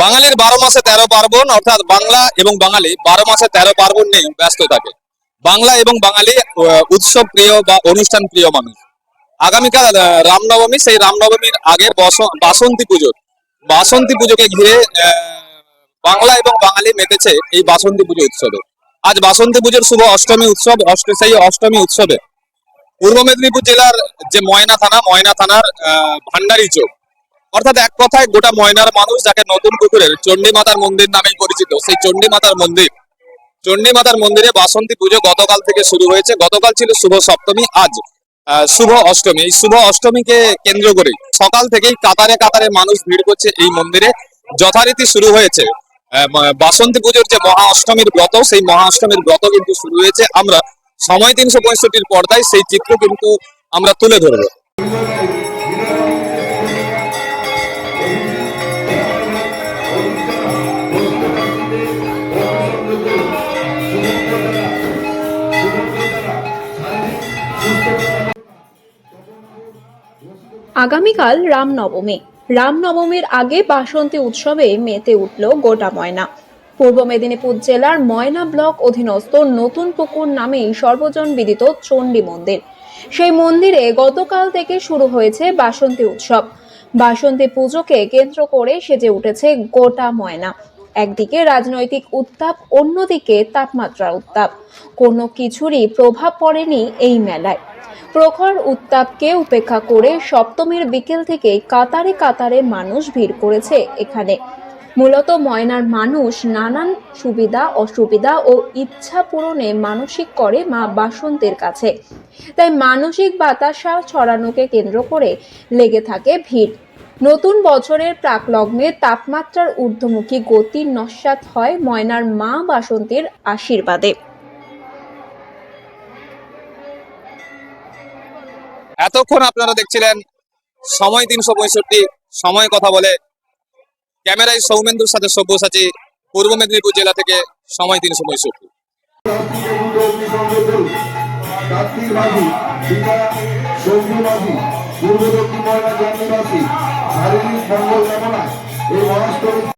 বাঙালির বারো মাসে তেরো পার্বণ, অর্থাৎ বাংলা এবং বাঙালি বারো মাসে তেরো পার্বণ নিয়ে ব্যস্ত থাকে। বাংলা এবং বাঙালি উৎসব প্রিয় বা অনুষ্ঠান প্রিয় মানুষ। আগামীকাল রামনবমী, সেই রামনবমীর আগের বস- বাসন্তী পুজো বাসন্তী পুজোকে ঘিরে বাংলা এবং বাঙালি মেতেছে এই বাসন্তী পুজো উৎসবে। আজ বাসন্তী পুজোর শুভ অষ্টমী উৎসব অষ্ট সেই অষ্টমী উৎসবে পূর্ব মেদিনীপুর জেলার যে ময়না থানা, ময়না থানার ভান্ডারী চোখ অর্থাৎ এক কথায় গোটা ময়নার মানুষ যাকে নতুন পুকুরের চণ্ডী মাতার মন্দির নামেই পরিচিত, সেই চণ্ডী মাতার মন্দির, চণ্ডী মাতার মন্দিরে বাসন্তী পুজো গতকাল থেকে শুরু হয়েছে। গতকাল ছিল শুভ সপ্তমী, আজ শুভ অষ্টমী এই শুভ অষ্টমীকে কেন্দ্র করে সকাল থেকেই কাতারে কাতারে মানুষ ভিড় করছে এই মন্দিরে যথারীতি শুরু হয়েছে বাসন্তী পুজোর যে মহা অষ্টমীর ব্রত সেই মহা অষ্টমীর ব্রত কিন্তু শুরু হয়েছে আমরা সময় তিনশো পঁয়ষট্টির পর্দায় সেই চিত্র কিন্তু আমরা তুলে ধরবো আগামীকাল রামনবমী। রামনবমীর আগে বাসন্তী উৎসবে মেতে উঠল গোটা ময়না। পূর্ব মেদিনীপুর জেলার ময়না ব্লক অধীনস্থ নতুন পুকুর নামেই সর্বজন বিদিত চণ্ডী মন্দির। সেই মন্দিরে গতকাল থেকে শুরু হয়েছে বাসন্তী উৎসব। বাসন্তী পুজোকে কেন্দ্র করে সেজে উঠেছে গোটা ময়না। একদিকে রাজনৈতিক উত্তাপ, অন্যদিকে তাপমাত্রার উত্তাপ। কোনো কিছুরই প্রভাব পড়েনি এই মেলায়। প্রখর উত্তাপকে উপেক্ষা করে সপ্তমীর বিকেল থেকে কাতারে কাতারে মানুষ ভিড় করেছে এখানে। মূলত ময়নার মানুষ নানান সুবিধা, অসুবিধা ও ইচ্ছা পূরণে মানসিক করে মা বাসন্তের কাছে। তাই মানসিক বাতাসা ছড়ানোকে কেন্দ্র করে লেগে থাকে ভিড়। নতুন বছরের প্রাকলগ্নে তাপমাত্রার ঊর্ধ্বমুখী গতি নস্যাৎ হয় ময়নার মা বাসন্তীর আশীর্বাদে। এতক্ষণ আপনারা দেখছিলেন সময় তিনশো পঁয়ষট্টি সময় কথা বলে ক্যামেরায় সৌমেন্দুর সাথে সব্যসাচী পূর্ব মেদিনীপুর জেলা থেকে সময় তিনশো পঁয়ষট্টি। সৌম্য মাঝি পূর্ব ময়না জন্মবাসী শারীরিক মঙ্গল কামনায় এই মহাষ্টমী